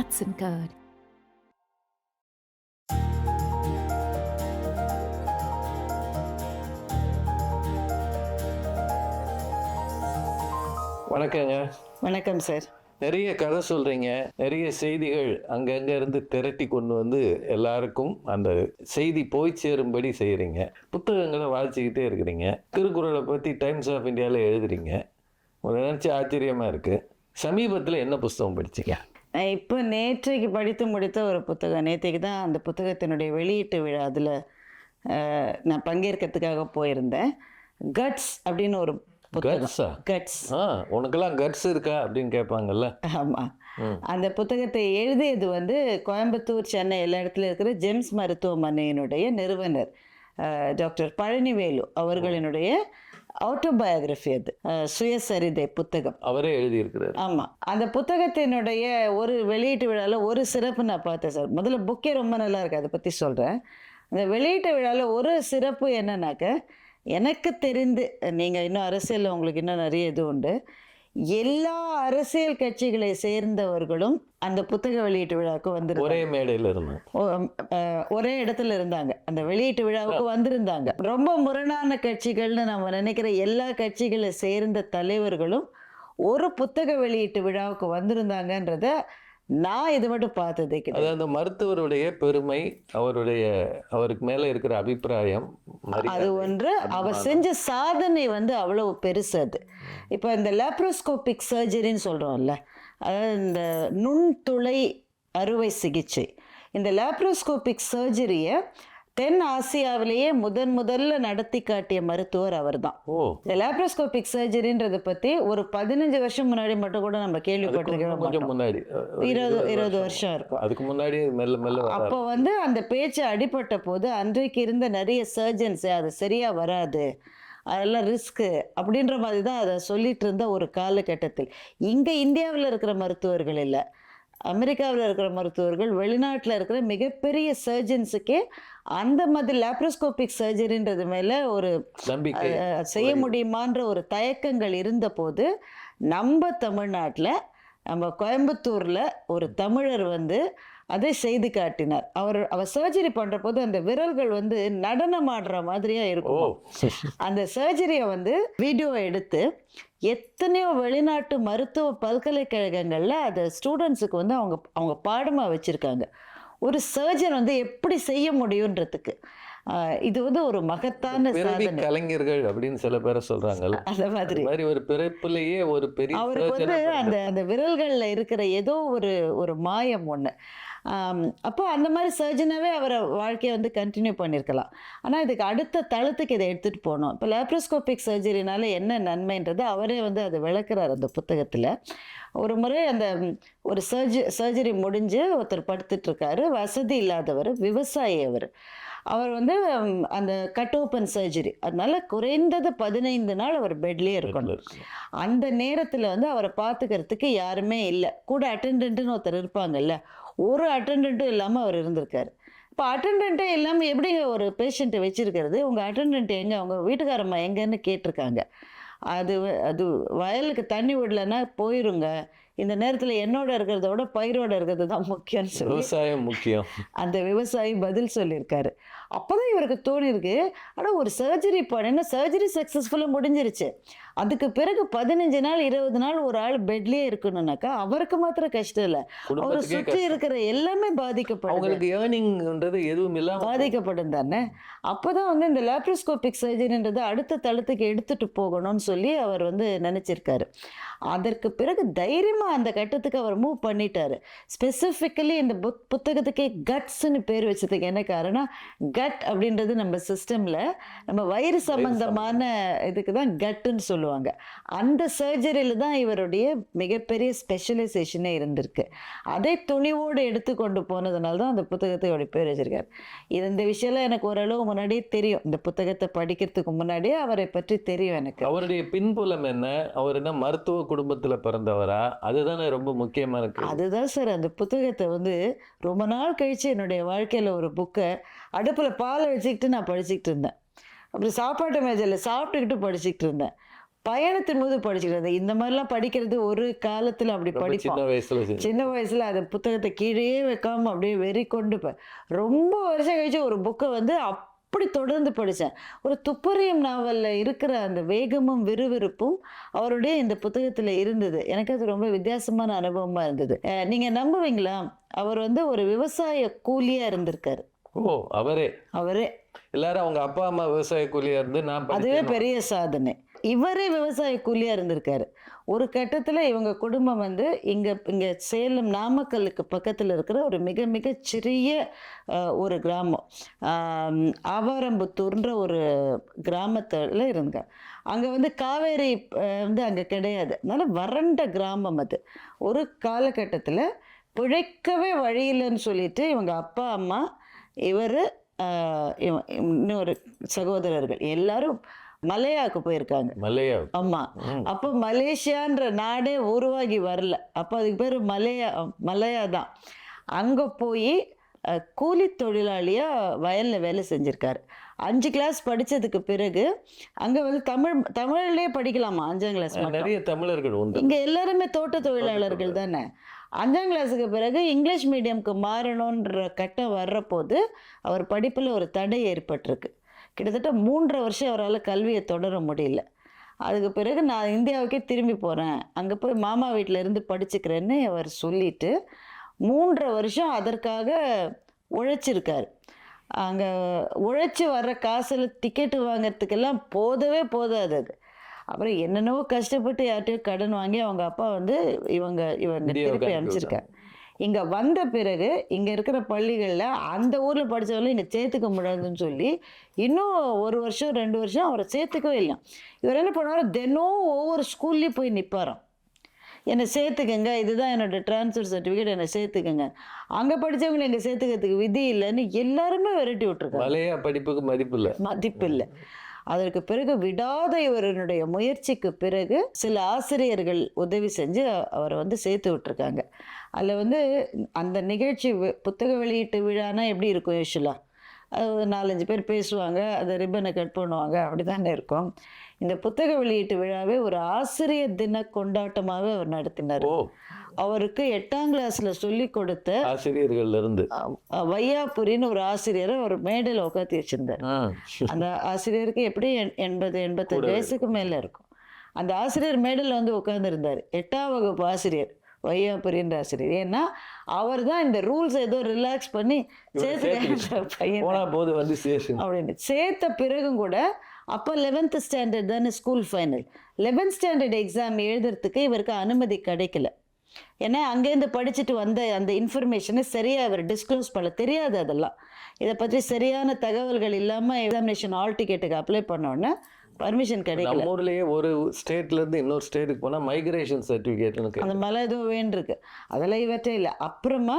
Hudson Code. வணக்கங்க. வணக்கம் sir. நிறைய கதை சொல்றீங்க. நிறைய செய்திகள் அங்கங்க இருந்து திரட்டி கொண்டு வந்து எல்லாருக்கும் அந்த செய்தி போய் சேரும்படி செய்றீங்க. புத்தகங்களை வாசிச்சுக்கிட்டே இருக்கிறீங்க. திருக்குறளை பத்தி டைம்ஸ் ஆஃப் இந்தியாவில் எழுதுறீங்க. ஒரு நினைச்சு ஆச்சரியமா இருக்கு. சமீபத்தில் என்ன புஸ்தகம் படிச்சீங்க? இப்போ நேற்றைக்கு படித்து முடித்த ஒரு புத்தகம். நேற்றைக்கு தான் அந்த புத்தகத்தினுடைய வெளியீட்டு விழா அதில் நான் பங்கேற்கிறதுக்காக போயிருந்தேன். கட்ஸ் அப்படின்னு ஒரு புத்தகம். கட்ஸா கட்ஸ் உனக்கெல்லாம் கட்ஸ் இருக்கா அப்படின்னு கேட்பாங்கல்ல? ஆமாம் அந்த புத்தகத்தை எழுதியது வந்து கோயம்புத்தூர் சென்னை எல்லா இடத்துல இருக்கிற ஜெம்ஸ் மருத்துவமனையினுடைய நிறுவனர் டாக்டர் பழனிவேலு அவர்களினுடைய ஆட்டோபயோகிராஃபி அது. சுயசரிதை புத்தகம். அவரே எழுதியிருக்கிறார். ஆமாம் அந்த புத்தகத்தினுடைய ஒரு வெளியீட்டு விழாவில் ஒரு சிறப்பு நான் பார்த்தேன் சார். முதல்ல புக்கே ரொம்ப நல்லா இருக்கு அதை பற்றி சொல்கிறேன் அந்த வெளியீட்டு விழாவில் ஒரு சிறப்பு என்னன்னாக்க எனக்கு தெரிந்து நீங்கள் இன்னும் அரசியலில் உங்களுக்கு இன்னும் நிறைய இது உண்டு. எல்லா அரசியல் கட்சிகளை சேர்ந்தவர்களும் அந்த புத்தக வெளியீட்டு விழாவுக்கு வந்து ஒரே மேடையில் இருந்தேன் ஒரே இடத்துல இருந்தாங்க. அந்த வெளியீட்டு விழாவுக்கு வந்திருந்தாங்க. ரொம்ப முரணான கட்சிகள்னு நம்ம நினைக்கிற எல்லா கட்சிகளை சேர்ந்த தலைவர்களும் ஒரு புத்தக வெளியீட்டு விழாவுக்கு வந்திருந்தாங்கன்றத நான் இது மட்டும் பார்த்ததே கிடையாது. அது அந்த மருத்துவருடைய பெருமை அவருடைய அவருக்கு மேல இருக்கிற அபிப்பிராயம். அது ஒன்று. அவர் செஞ்ச சாதனை வந்து அவ்வளவு பெருசு அது. இப்போ இந்த லேப்ரோஸ்கோபிக் சர்ஜரின்னு சொல்கிறோம்ல அதாவது இந்த நுண்துளை அறுவை சிகிச்சை. இந்த லேப்ரோஸ்கோபிக் சர்ஜரியை தென் ஆசியாவிலேயே முதன் முதல்ல நடத்தி காட்டிய மருத்துவர் அவர்தான். ஓ. இந்த லேப்ரோஸ்கோபிக் சர்ஜரின்றதை பற்றி ஒரு பதினஞ்சு வருஷம் முன்னாடி மட்டும் கூட நம்ம கேள்விப்பட்டிருக்க கொஞ்சம் மாட்டோம். முன்னாடி. இருபது இருபது வருஷம். இருக்கும். அதுக்கு முன்னாடி மெல்ல மெல்ல அப்போ வந்து அந்த பேச்சு அடிபட்ட போது அன்றைக்கு இருந்த நிறைய சர்ஜன்ஸ் அது சரியா வராது. அதெல்லாம் ரிஸ்க்கு அப்படின்ற மாதிரி தான் அதை சொல்லிட்டு இருந்த ஒரு காலகட்டத்தில். இங்கே இந்தியாவில் இருக்கிற மருத்துவர்கள் இல்லை. அமெரிக்காவில் இருக்கிற மருத்துவர்கள் வெளிநாட்டில் இருக்கிற மிகப்பெரிய சர்ஜன்ஸுக்கே அந்த மாதிரி லேப்ரோஸ்கோபிக் சர்ஜரின்றது மேலே ஒரு செய்ய முடியுமான்ற ஒரு தயக்கங்கள் இருந்தபோது நம்ம தமிழ்நாட்டில் நம்ம கோயம்புத்தூரில் ஒரு தமிழர் வந்து அதை செய்து காட்டினார். அவர் அவர் சர்ஜரி பண்ணுற போது அந்த விரல்கள் வந்து நடனம் ஆடுற மாதிரியா இருக்கும்? அந்த சர்ஜரியை வந்து வீடியோ எடுத்து எத்தனையோ வெளிநாட்டு மருத்துவ பல்கலைக்கழகங்களில் அதை ஸ்டூடெண்ட்ஸுக்கு வந்து அவங்க அவங்க பாடமாக வச்சுருக்காங்க. ஒரு சர்ஜன் வந்து எப்படி செய்ய முடியுன்றதுக்கு. இது வந்து ஒரு மகத்தான சாதனை. கலைஞர்கள் அப்படின்னு சில பேரை சொல்றாங்கல்ல. அந்த மாதிரி. மாதிரி ஒரு பிறப்பிலேயே ஒரு பெரிய அவருக்கு வந்து அந்த அந்த விரல்களில் இருக்கிற ஏதோ ஒரு ஒரு மாயம் ஒன்று அப்போ அந்த மாதிரி சர்ஜனாகவே அவரை வாழ்க்கையை வந்து கண்டினியூ பண்ணியிருக்கலாம். ஆனால் இதுக்கு அடுத்த தளத்துக்கு இதை எடுத்துகிட்டு போகணும். இப்போ லேப்ரோஸ்கோபிக் சர்ஜரினால என்ன நன்மைன்றது அவரே வந்து அதை விளக்குறார் அந்த புத்தகத்தில். ஒரு முறை அந்த ஒரு சர்ஜி சர்ஜரி முடிஞ்சு ஒருத்தர் படுத்துட்ருக்காரு வசதி இல்லாதவர் விவசாயி அவர். அவர் வந்து அந்த கட் ஓப்பன் சர்ஜரி. அதனால குறைந்தது பதினைந்து நாள் அவர் பெட்லேயே இருக்கணும். அந்த நேரத்தில் வந்து அவரை பார்த்துக்கிறதுக்கு யாருமே இல்லை. கூட அட்டெண்டன்ட்னு ஒருத்தர் இருப்பாங்கல்ல ஒரு அட்டெண்டன்ட்டும் இல்லாமல் அவர் இருந்திருக்காரு. இப்போ அட்டெண்டன்ட்டே இல்லாமல் எப்படிங்க ஒரு பேஷண்ட்டை வச்சிருக்கிறது? உங்கள் அட்டெண்டன்ட் எங்கே? அவங்க வீட்டுக்காரம்மா எங்கன்னு கேட்டிருக்காங்க. அது அது வயலுக்கு தண்ணி விடலைன்னா போயிருங்க. இந்த நேரத்தில் என்னோட இருக்கிறத விட பயிரோட இருக்கிறது தான் முக்கியம்னு சொல்லி விவசாயம் முக்கியம். அந்த விவசாயி பதில் சொல்லியிருக்காரு. அப்போதான் இவருக்கு தோணிருக்கு. ஆனால் ஒரு சர்ஜரி பண்ணினா சர்ஜரி சக்ஸஸ்ஃபுல்லாக முடிஞ்சிருச்சு. அதுக்கு பிறகு பதினஞ்சு நாள் இருபது நாள் ஒரு ஆள் பெட்லேயே இருக்கணும்னாக்கா அவருக்கு மாத்திரம் கஷ்டம் இல்லை. அவரை சுற்றி இருக்கிற எல்லாமே பாதிக்கப்படுது. அவங்களுக்கு ஏர்னிங்ன்றது எதுவும் இல்லாம பாதிக்கப்படும் தானே? அப்போதான் வந்து இந்த லேப்ரோஸ்கோபிக் சர்ஜரின்றதை அடுத்த தளத்துக்கு எடுத்துட்டு போகணும்னு சொல்லி அவர் வந்து நினச்சிருக்காரு. அதற்கு பிறகு தைரியமாக அந்த கட்டத்துக்கு அவர் மூவ் பண்ணிட்டாரு. ஸ்பெசிஃபிக்கலி இந்த புத் புத்தகத்துக்கே கட்ஸ்னு பேர் வச்சதுக்கு என்ன காரணம்? கட் அப்படின்றது நம்ம சிஸ்டமில் நம்ம வயிறு சம்பந்தமான இதுக்கு தான் கட்டுன்னு சொல்லுவாங்க. அந்த சர்ஜரியில் தான் இவருடைய மிகப்பெரிய ஸ்பெஷலைசேஷனே இருந்திருக்கு. அதை துணிவோடு எடுத்து கொண்டு போனதுனால தான் அந்த புத்தகத்தை பேர் வச்சிருக்காரு. இது இந்த விஷயம்லாம் எனக்கு ஓரளவு முன்னாடியே தெரியும். இந்த புத்தகத்தை படிக்கிறதுக்கு முன்னாடியே அவரை பற்றி தெரியும் எனக்கு. அவருடைய பின்புலம் என்ன? அவர் என்ன மருத்துவ குடும்பத்துல பிறந்தவரா? அதுதானே ரொம்ப முக்கியமா இருக்கு அதுதான் சார். அந்த புத்தகத்தை வந்து ரொம்ப நாள் கழிச்சு என்னுடைய வாழ்க்கையில் ஒரு புக்கை அடுப்பில் பாலை வச்சுக்கிட்டு நான் படிச்சுக்கிட்டு இருந்தேன். அப்புறம் சாப்பாட்டு மேஜையில் சாப்பிட்டுக்கிட்டு படிச்சுக்கிட்டு இருந்தேன். பயணத்தின் போது படிச்சுக்கிறது இந்த மாதிரிலாம் படிக்கிறது ஒரு காலத்தில் அப்படி படிப்போம். சின்ன வயசுல அந்த புத்தகத்தை கீழே வைக்காம அப்படியே வெறி கொண்டு ரொம்ப வருஷம் கழிச்சு ஒரு புக்கை வந்து அப்படி தொடர்ந்து படித்தேன் ஒரு துப்பறியும் நாவலில் இருக்கிற அந்த வேகமும் விறுவிறுப்பும் அவருடைய இந்த புத்தகத்தில் இருந்தது. எனக்கு அது ரொம்ப வித்தியாசமான அனுபவமாக இருந்தது. அஹ் நீங்க நம்புவீங்களா? அவர் வந்து ஒரு விவசாய கூலியா இருந்திருக்காரு. ஓ அவரே. அவரே. எல்லாரும் அவங்க அப்பா அம்மா விவசாய கூலியா இருந்து நான் அதுவே பெரிய சாதனை. இவரே விவசாய கூலியா இருந்திருக்காரு. ஒரு கட்டத்துல இவங்க குடும்பம் வந்து இங்க இங்க சேலம் நாமக்கல்லுக்கு பக்கத்துல இருக்கிற ஒரு மிக மிக சிறிய ஒரு கிராமம். ஆவாரம்புத்தூர்ன்ற ஒரு கிராமத்துல இருந்தாங்க. அங்க வந்து காவேரி வந்து அங்க கிடையாது. அதனால வறண்ட கிராமம் அது. ஒரு காலகட்டத்துல பிழைக்கவே வழி இல்லைன்னு சொல்லிட்டு இவங்க அப்பா அம்மா இவர் இன்னொரு சகோதரர்கள் எல்லாரும் மலையாவுக்கு போயிருக்காங்க. மல்லையா ஆமா. ம். அப்போ மலேசியான்ற நாடே உருவாகி வரல. அப்போ அதுக்கு பேர் மலையா மலையா தான். அங்கே போய் கூலி தொழிலாளியா வயல்ல வேலை செஞ்சிருக்காரு. அஞ்சு கிளாஸ் படிச்சதுக்கு பிறகு அங்க வந்து தமிழ் தமிழ்லயே படிக்கலாமா? அஞ்சாம் கிளாஸ் நிறைய தமிழர்கள் உண்டு. இங்க எல்லாருமே தோட்ட தொழிலாளர்கள் தானே? அஞ்சாம் கிளாஸுக்கு பிறகு இங்கிலீஷ் மீடியம்க்கு மாறணுன்ற கட்டம் வர்றபோது அவர் படிப்பில் ஒரு தடை ஏற்பட்டிருக்கு. கிட்டத்தட்ட மூன்றரை வருஷம் அவரால் கல்வியை தொடர முடியல. அதுக்கு பிறகு நான் இந்தியாவுக்கே திரும்பி போகிறேன் அங்கே போய் மாமா வீட்டில் இருந்து படிச்சுக்கிறேன்னு அவர் சொல்லிட்டு மூன்றரை வருஷம் அதற்காக உழைச்சிருக்கார். அங்கே உழைச்சி வர்ற காசில் டிக்கெட்டு வாங்குறதுக்கெல்லாம் போதவே போதாது அது. அப்புறம் என்னென்னவோ கஷ்டப்பட்டு யார்கிட்டயோ கடன் வாங்கி அவங்க அப்பா வந்து இவங்க இவங்க திருப்பி அனுப்பி அனுப்பிச்சிருக்காரு. இங்கே வந்த பிறகு இங்கே இருக்கிற பள்ளிகளில் அந்த ஊரில் படித்தவங்களும் இங்கே சேர்த்துக்க முடியாதுன்னு சொல்லி இன்னும் ஒரு வருஷம் ரெண்டு வருஷம் அவரை சேர்த்துக்கவே இல்லை. இவர் என்ன பண்ணுவார்? தினம் ஒவ்வொரு ஸ்கூல்லையும் போய் நிற்பாராம் என்னை சேர்த்துக்கங்க இதுதான் என்னோட ட்ரான்ஸ்ஃபர் சர்டிஃபிகேட் என்னை சேர்த்துக்கங்க. அங்கே படித்தவங்களை இங்கே சேர்த்துக்கிறதுக்கு விதி இல்லைன்னு எல்லாருமே விரட்டி விட்டுருக்காங்க. படிப்புக்கு மதிப்பு இல்ல. மதிப்பில்லை அதற்கு பிறகு விடாத இவருடைய முயற்சிக்கு பிறகு சில ஆசிரியர்கள் உதவி செஞ்சு அவரை வந்து சேர்த்து விட்டுருக்காங்க. அதில் வந்து அந்த நிகழ்ச்சி புத்தக வெளியீட்டு விழானா எப்படி இருக்கும் யூஸ்வலாக அது ஒரு நாலஞ்சு பேர் பேசுவாங்க அதை ரிப்பனை கட் பண்ணுவாங்க அப்படி தானே இருக்கும். இந்த புத்தக வெளியீட்டு விழாவே ஒரு ஆசிரியர் தின கொண்டாட்டமாகவே அவர் நடத்தினார். அவருக்கு எட்டாம் கிளாஸில் சொல்லி கொடுத்த ஆசிரியர்கள்ல இருந்து வையாபுரின்னு ஒரு ஆசிரியரை ஒரு மேடையில் உட்காத்தி வச்சிருந்தார். அந்த ஆசிரியருக்கு எப்படி எண்- எண்பது எண்பத்தஞ்சு வயசுக்கு மேலே இருக்கும். அந்த ஆசிரியர் மேடையில் வந்து உட்காந்துருந்தார் எட்டாம் வகுப்பு ஆசிரியர் வையாபுரின்ற ஆசிரியர். ஏன்னா அவர் தான் இந்த ரூல்ஸ் ஏதோ ரிலாக்ஸ் பண்ணி சேர்த்து பையன். போது வந்து அப்படின்னு. சேர்த்த பிறகும் கூட அப்போ லெவன்த்து ஸ்டாண்டர்ட் தானே school final eleventh standard exam எழுதுறதுக்கு இவருக்கு அனுமதி கிடைக்கல. ஏன்னா அங்கேருந்து படிச்சுட்டு வந்த அந்த இன்ஃபர்மேஷனை சரியாக அவர் டிஸ்க்ளோஸ் பண்ண தெரியாது அதெல்லாம். இதை பற்றி சரியான தகவல்கள் இல்லாமல் எக்ஸாமினேஷன் ஆல் டிக்கெட்டுக்கு அப்ளை பண்ணோன்னே பர்மிஷன் கிடைக்கல நம்ம ஊர்லயே ஒரு ஸ்டேட்ல இருந்து இன்னொரு ஸ்டேட்டுக்கு போனா மைக்ரேஷன் சர்டிபிகேட் அந்த மலை ஏதோ வேண்டிருக்கு அதெல்லாம் இவற்றே இல்லை. அப்புறமா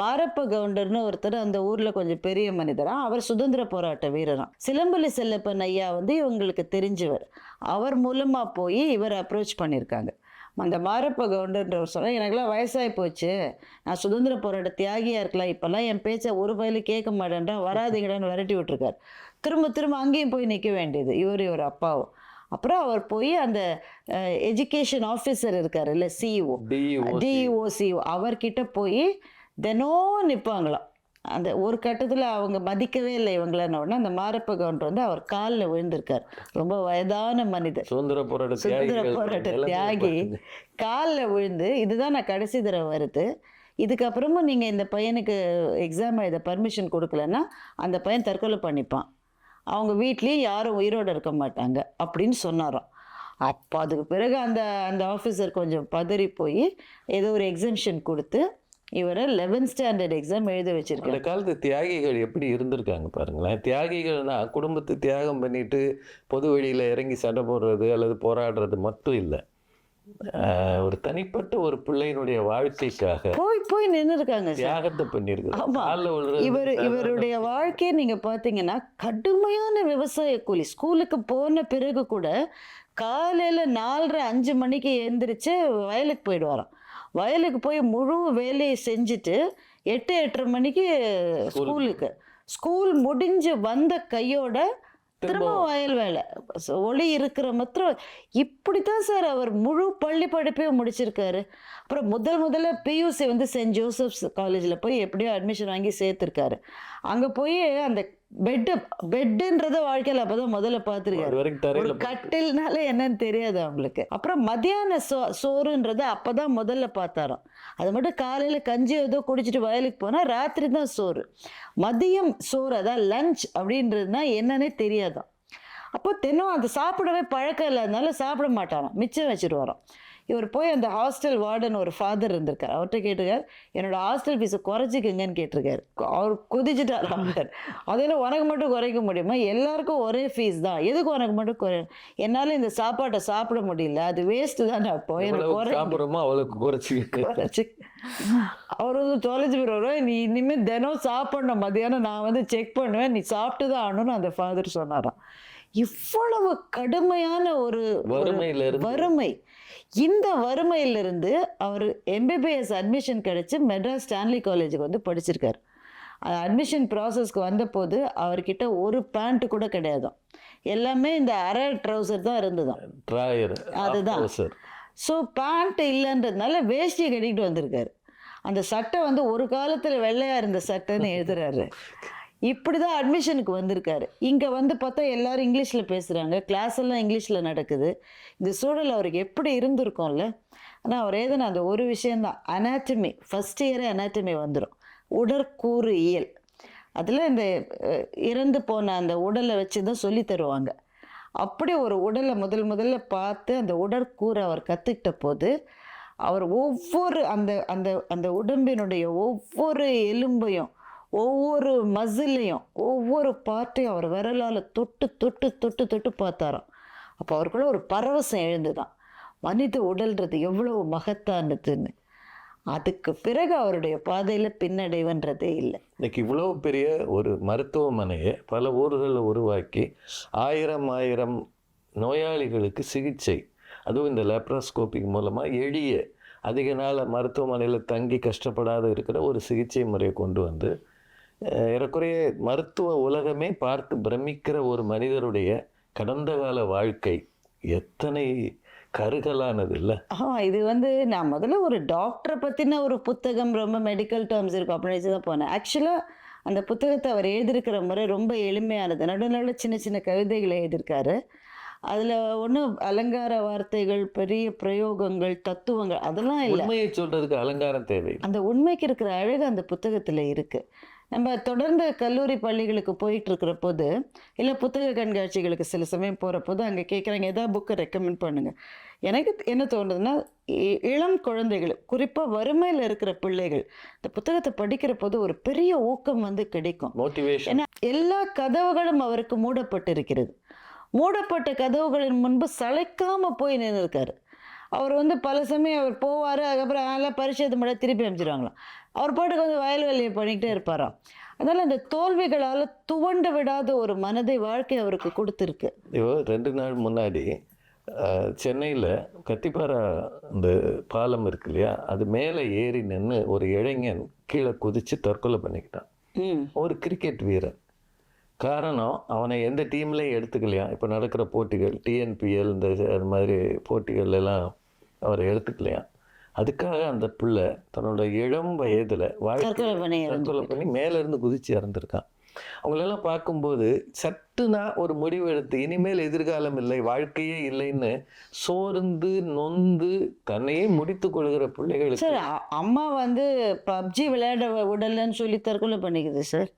மாரப்ப கவுண்டர்னு ஒருத்தர் அந்த ஊரில் கொஞ்சம் பெரிய மனிதரா அவர் சுதந்திர போராட்ட வீரராம். சிலம்பலி செல்லப்பன் ஐயா வந்து இவங்களுக்கு தெரிஞ்சவர். அவர் மூலமாக போய் இவர் அப்ரோச் பண்ணியிருக்காங்க. அந்த மாரப்ப கவுண்டர்ன்றவர் சொன்னால் எனக்கெல்லாம் வயசாகி போச்சு. நான் சுதந்திர போராட்ட தியாகியாக இருக்கலாம் இப்போல்லாம்? என் பேச்சை ஒரு பயில கேட்க மாட்டேன்றா வராதீங்கடான்னு விரட்டி விட்டுருக்காரு. திரும்ப திரும்ப அங்கேயும் போய் நிற்க வேண்டியது. இவர் இவர் அப்பாவும். அப்புறம் அவர் போய் அந்த எஜுகேஷன் ஆஃபீஸர் இருக்கார் இல்லை சிஇஓ டிஇஓ டிஓசிஓ அவர்கிட்ட போய் தினம் நிற்பாங்களாம் அந்த ஒரு கட்டத்தில் அவங்க மதிக்கவே இல்லை இவங்களன்னு. உடனே அந்த மாரப்ப கவுண்டர் வந்து அவர் காலில் விழுந்திருக்கார். ரொம்ப வயதான மனிதர். சுதந்திர போராட்ட சுதந்திர போராட்ட தியாகி. காலில் விழுந்து இதுதான் நான் கடைசி தடவை வருது. இதுக்கப்புறமும் நீங்கள் இந்த பையனுக்கு எக்ஸாம் எழுத பர்மிஷன் கொடுக்கலன்னா அந்த பையன் தற்கொலை பண்ணிப்பான். அவங்க வீட்லேயும் யாரும் உயிரோடு இருக்க மாட்டாங்க. அப்படின்னு சொன்னாராம். அப்போ அதுக்கு பிறகு அந்த அந்த ஆஃபீஸர் கொஞ்சம் பதறி போய் ஏதோ ஒரு எக்ஸம்ஷன் கொடுத்து இவரை லெவன்த் ஸ்டாண்டர்ட் எக்ஸாம் எழுத வச்சிருக்காரு. அந்த காலத்து தியாகிகள் எப்படி இருந்திருக்காங்க பாருங்களேன். தியாகிகள்னா குடும்பத்தை தியாகம் பண்ணிட்டு பொது வழியில இறங்கி சண்டை போடுறது அல்லது போராடுறது மட்டும் இல்லை. ஒரு தனிப்பட்ட ஒரு பிள்ளையினுடைய வாழ்க்கைக்காக போய் போய் நின்று இருக்காங்க தியாகத்தை விழுறது இவர் இவருடைய வாழ்க்கையை நீங்க பாத்தீங்கன்னா கடுமையான விவசாய கூலி. ஸ்கூலுக்கு போன பிறகு கூட காலையில நாலரை அஞ்சு மணிக்கு எழுந்திரிச்சு வயலுக்கு போயிடுவாராம். வயலுக்கு போய் முழு வேலையை செஞ்சுட்டு எட்டு எட்டரை மணிக்கு ஸ்கூலுக்கு. ஸ்கூல் முடிஞ்சு வந்த கையோட திரும்ப வயல் வேலை. ஒளி இருக்கிற மாத்திரம் இப்படித்தான் சார் அவர் முழு பள்ளி படிப்பையும் முடிச்சிருக்காரு. அப்புறம் முதல் முதல்ல பியூசி வந்து சென்ட் ஜோசப்ஸ் காலேஜில் போய் எப்படியோ அட்மிஷன் வாங்கி சேர்த்துருக்காரு. அங்கே போய் அந்த பெட்டு பெட்டுன்றத வாழ்க்கையில் அப்பதான் முதல்ல பார்த்துருக்காரு கட்டில்னால என்னன்னு தெரியாது அவங்களுக்கு. அப்புறம் மத்தியான சோ சோறுன்றத அப்பதான் முதல்ல பார்த்தாராம். அது மட்டும் காலையில கஞ்சி ஏதோ குடிச்சிட்டு வயலுக்கு போனா ராத்திரி தான் சோறு. மதியம் சோறு அதான் லஞ்ச் அப்படின்றதுனா என்னன்னே தெரியாதாம். அப்போ தினம் அது சாப்பிடவே பழக்கம் இல்லாதனால சாப்பிட மாட்டாராம். மிச்சம் வச்சுருவாராம். இவர் போய் அந்த ஹாஸ்டல் வார்டன் ஒரு ஃபாதர் இருந்திருக்கார். அவர்கிட்ட கேட்டிருக்கார் என்னோட ஹாஸ்டல் ஃபீஸை குறைச்சிக்கங்கன்னு கேட்டிருக்காரு. அவர் குதிச்சுட்டார் அவர். அதெல்லாம் உனக்கு மட்டும் குறைக்க முடியுமா? எல்லாருக்கும் ஒரே ஃபீஸ் தான். எதுக்கு உனக்கு மட்டும் குறை? என்னால் இந்த சாப்பாட்டை சாப்பிட முடியல. அது வேஸ்ட்டு தானே அப்போ. எனக்கு எவ்வளவு குறை சாப்பிட்றோமோ அவளுக்கு குறைச்சிக்கிட்டு குறைச்சி. அவர் வந்து தொலைஞ்சு போயிடுவார். நீ இனிமேல் தினம் சாப்பிடணும். மதியானம் நான் வந்து செக் பண்ணுவேன். நீ சாப்பிட்டு தான் ஆகணும்னு அந்த ஃபாதர் சொன்னாராம். இவ்வளவு கடுமையான ஒரு வறுமை. இந்த வறுமையிலிருந்து அவர் எம்பிபிஎஸ் அட்மிஷன் கிடைச்சு மெட்ராஸ் ஸ்டான்லி காலேஜுக்கு வந்து படிச்சிருக்காரு. அட்மிஷன் ப்ராசஸ்க்கு வந்தபோது அவர்கிட்ட ஒரு பேண்ட் கூட கிடையாதாம் எல்லாமே இந்த அரை ட்ரௌசர் தான் இருந்ததாம். அதுதான். ஸோ பேண்ட் இல்லைன்றதுனால வேஷ்டியை கட்டிக்கிட்டு வந்திருக்காரு. அந்த சட்டை வந்து ஒரு காலத்தில் வெள்ளையாக இருந்த சட்டைன்னு எழுதுறாரு. இப்படி தான் அட்மிஷனுக்கு வந்திருக்காரு. இங்கே வந்து பார்த்தா எல்லாரும் இங்கிலீஷில் பேசுகிறாங்க கிளாஸ் எல்லாம் இங்கிலீஷில் நடக்குது. இந்த சூழல் அவருக்கு எப்படி இருந்திருக்கும்ல? ஆனால் அவர் ஏதுனா அந்த ஒரு விஷயந்தான் அனாட்டமி ஃபஸ்ட் இயரே அனாட்டமி வந்துடும் உடற்கூறு இயல். அதில் இந்த இறந்து போன அந்த உடலை வச்சு தான் சொல்லி தருவாங்க. அப்படி ஒரு உடலை முதல் முதல்ல பார்த்து அந்த உடற்கூறை அவர் கற்றுக்கிட்ட போது அவர் ஒவ்வொரு அந்த அந்த அந்த உடம்பினுடைய ஒவ்வொரு எலும்பையும் ஒவ்வொரு மசிலையும் ஒவ்வொரு பார்ட்டையும் அவர் விரலால் தொட்டு தொட்டு தொட்டு தொட்டு பார்த்தாராம். அப்போ அவருக்குள்ள ஒரு பரவசம் எழுந்துதான். மனித உடல்ன்றது எவ்வளவு மகத்தானதுன்னு. அதுக்கு பிறகு அவருடைய பாதையில் பின்னடைவுன்றதே இல்லை. இன்னைக்கு இவ்வளோ பெரிய ஒரு மருத்துவமனையை பல ஊர்களில் உருவாக்கி ஆயிரம் ஆயிரம் நோயாளிகளுக்கு சிகிச்சை அதுவும் இந்த லேப்ராஸ்கோபிக் மூலமாக எளிய அதிக நாள் மருத்துவமனையில் தங்கி கஷ்டப்படாத இருக்கிற ஒரு சிகிச்சை முறையை கொண்டு வந்து ஏறக்குறைய மருத்துவ உலகமே பார்த்து பிரமிக்கிற ஒரு மனிதருடைய கடந்த கால வாழ்க்கை எத்தனை கருகலானது இல்லை ஆ இது வந்து நான் முதல்ல ஒரு டாக்டரை பற்றின ஒரு புத்தகம் ரொம்ப மெடிக்கல் டேர்ம்ஸ் இருக்கும் அப்படின்னு தான் போனேன். ஆக்சுவலாக அந்த புத்தகத்தை அவர் எழுதியிருக்கிற முறை ரொம்ப எளிமையானது. நடுநடுவில் சின்ன சின்ன கவிதைகளை எழுதியிருக்காரு. அதில் ஒன்றும் அலங்கார வார்த்தைகள் பெரிய பிரயோகங்கள் தத்துவங்கள் அதெல்லாம் இல்லை. உண்மையை சொல்றதுக்கு அலங்காரம் தேவை அந்த உண்மைக்கு இருக்கிற அழகு அந்த புத்தகத்தில் இருக்குது நம்ம தொடர்ந்து கல்லூரி பள்ளிகளுக்கு போயிட்டு இருக்கிற போது இல்லை புத்தக கண்காட்சிகளுக்கு சில சமயம் போகிற போது அங்கே கேட்குறாங்க ஏதாவது புக்கை ரெக்கமெண்ட் பண்ணுங்க. எனக்கு என்ன தோணுதுன்னா இளம் குழந்தைகள் குறிப்பாக வறுமையில் இருக்கிற பிள்ளைகள் இந்த புத்தகத்தை படிக்கிற போது ஒரு பெரிய ஊக்கம் வந்து கிடைக்கும். ஏன்னா எல்லா கதவுகளும் அவருக்கு மூடப்பட்டிருக்கிறது. மூடப்பட்ட கதவுகளின் முன்பு சளைக்காம போய் நின்றுருக்காரு அவர் வந்து பல சமயம் அவர் போவார் அதுக்கப்புறம் அதெல்லாம் பரிசு முடியாது திருப்பி அனுப்பிச்சிடுவாங்களாம் அவர் பாட்டுக்கு வந்து வயல் வேலையை பண்ணிக்கிட்டே இருப்பாராம். அதனால் அந்த தோல்விகளால் துவண்டு விடாத ஒரு மனதை வாழ்க்கை அவருக்கு கொடுத்துருக்கு. ஐயோ ரெண்டு நாள் முன்னாடி சென்னையில் கத்திப்பாரா அந்த பாலம் இருக்கு இல்லையா? அது மேலே ஏறி நின்று ஒரு இளைஞன் கீழே குதித்து தற்கொலை பண்ணிக்கிட்டான். ஒரு கிரிக்கெட் வீரன். காரணம் அவனை எந்த டீம்லையும் எடுத்துக்கலையா இப்போ நடக்கிற போட்டிகள் டிஎன்பிஎல் இந்த அது மாதிரி போட்டிகள் எல்லாம் அவரை எடுத்துக்கலையா அதுக்காக அந்த பிள்ளை தன்னோட இளம் வயதில் வாழ்க்கை தற்கொலை பண்ணி மேலேருந்து குதிச்சு இறந்துருக்கான். அவங்களெல்லாம் பார்க்கும்போது சட்டுனா ஒரு முடிவு எடுத்து இனிமேல் எதிர்காலம் இல்லை வாழ்க்கையே இல்லைன்னு சோர்ந்து நொந்து தன்னையே முடித்து கொள்கிற பிள்ளைகளுக்கு சார் அம்மா வந்து பப்ஜி விளையாட விடலைன்னு சொல்லி தற்கொலை பண்ணிக்குது சார்.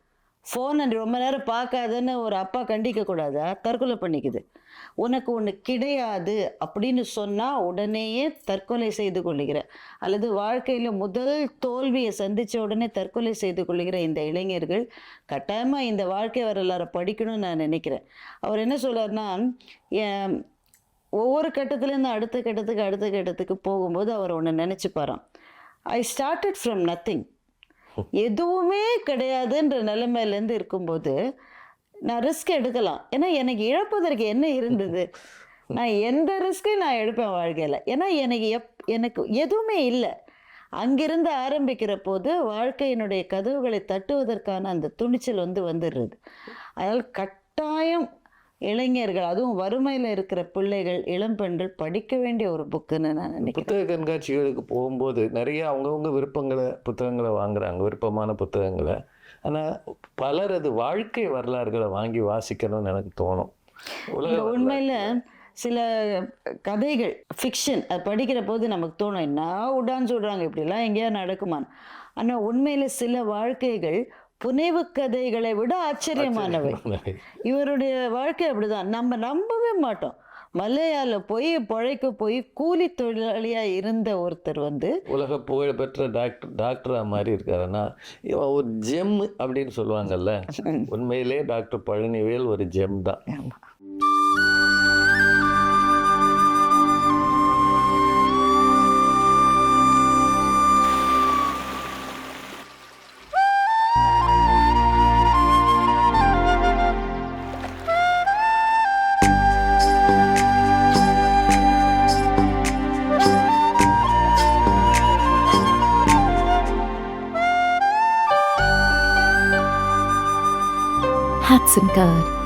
ஃபோன் ரொம்ப நேரம் பார்க்காதன்னு ஒரு அப்பா கண்டிக்க கூடாதா? தற்கொலை பண்ணிக்குது. உனக்கு ஒன்று கிடையாது அப்படின்னு சொன்னால் உடனேயே தற்கொலை செய்து கொள்ளுகிற அல்லது வாழ்க்கையில் முதல் தோல்வியை சந்தித்த உடனே தற்கொலை செய்து கொள்ளுகிற இந்த இளைஞர்கள் கட்டாயமாக இந்த வாழ்க்கை வரலாறை படிக்கணும்னு நான் நினைக்கிறேன். அவர் என்ன சொல்றாருன்னா என் ஒவ்வொரு கட்டத்துலேருந்து அடுத்த கட்டத்துக்கு அடுத்த கட்டத்துக்கு போகும்போது அவர் ஒன்று நினச்சிப்பாராம் ஐ ஸ்டார்டட் ஃப்ரம் நத்திங் எதுவுமே கிடையாதுன்ற நிலைமையிலேருந்து இருக்கும்போது நான் ரிஸ்க் எடுக்கலாம். ஏன்னா எனக்கு இழப்பதற்கு என்ன இருந்தது? நான் எந்த ரிஸ்க்கையும் நான் எடுப்பேன் வாழ்க்கையில்? ஏன்னா எனக்கு எப் எனக்கு எதுவுமே இல்லை. அங்கிருந்து ஆரம்பிக்கிற போது வாழ்க்கையினுடைய கதவுகளை தட்டுவதற்கான அந்த துணிச்சல் வந்து வந்துடுறது. அதனால் கட்டாயம் இளைஞர்கள் அதுவும் வறுமையில் இருக்கிற பிள்ளைகள் இளம் பெண்கள் படிக்க வேண்டிய ஒரு புக்குன்னு நான் நினைக்கிறேன். புத்தக கண்காட்சிகளுக்கு போகும்போது நிறைய அவங்கவுங்க விருப்பங்களை புத்தகங்களை வாங்குறாங்க விருப்பமான புத்தகங்களை. ஆனால் பலர் அது வாழ்க்கை வரலாறுகளை வாங்கி வாசிக்கணும்னு எனக்கு தோணும். உண்மையில சில கதைகள் ஃபிக்ஷன் அது படிக்கிற போது நமக்கு தோணும் என்ன உடான்னு சொல்கிறாங்க இப்படிலாம் எங்கேயா நடக்குமான்னு. ஆனால் உண்மையில சில வாழ்க்கைகள் புனைவு கதைகளை விட ஆச்சரியமானவை. இவருடைய வாழ்க்கை அப்படிதான். நம்ம நம்பவே மாட்டோம். மலையாள போய் பிழைக்க போய் கூலி தொழிலாளியா இருந்த ஒருத்தர் வந்து உலக புகழ்பெற்ற டாக்டர் டாக்டரா மாதிரி இருக்காருன்னா ஒரு ஜெம் அப்படின்னு சொல்லுவாங்கல்ல. உண்மையிலே டாக்டர் பழனிவேல் ஒரு ஜெம் தான். กสันเกิด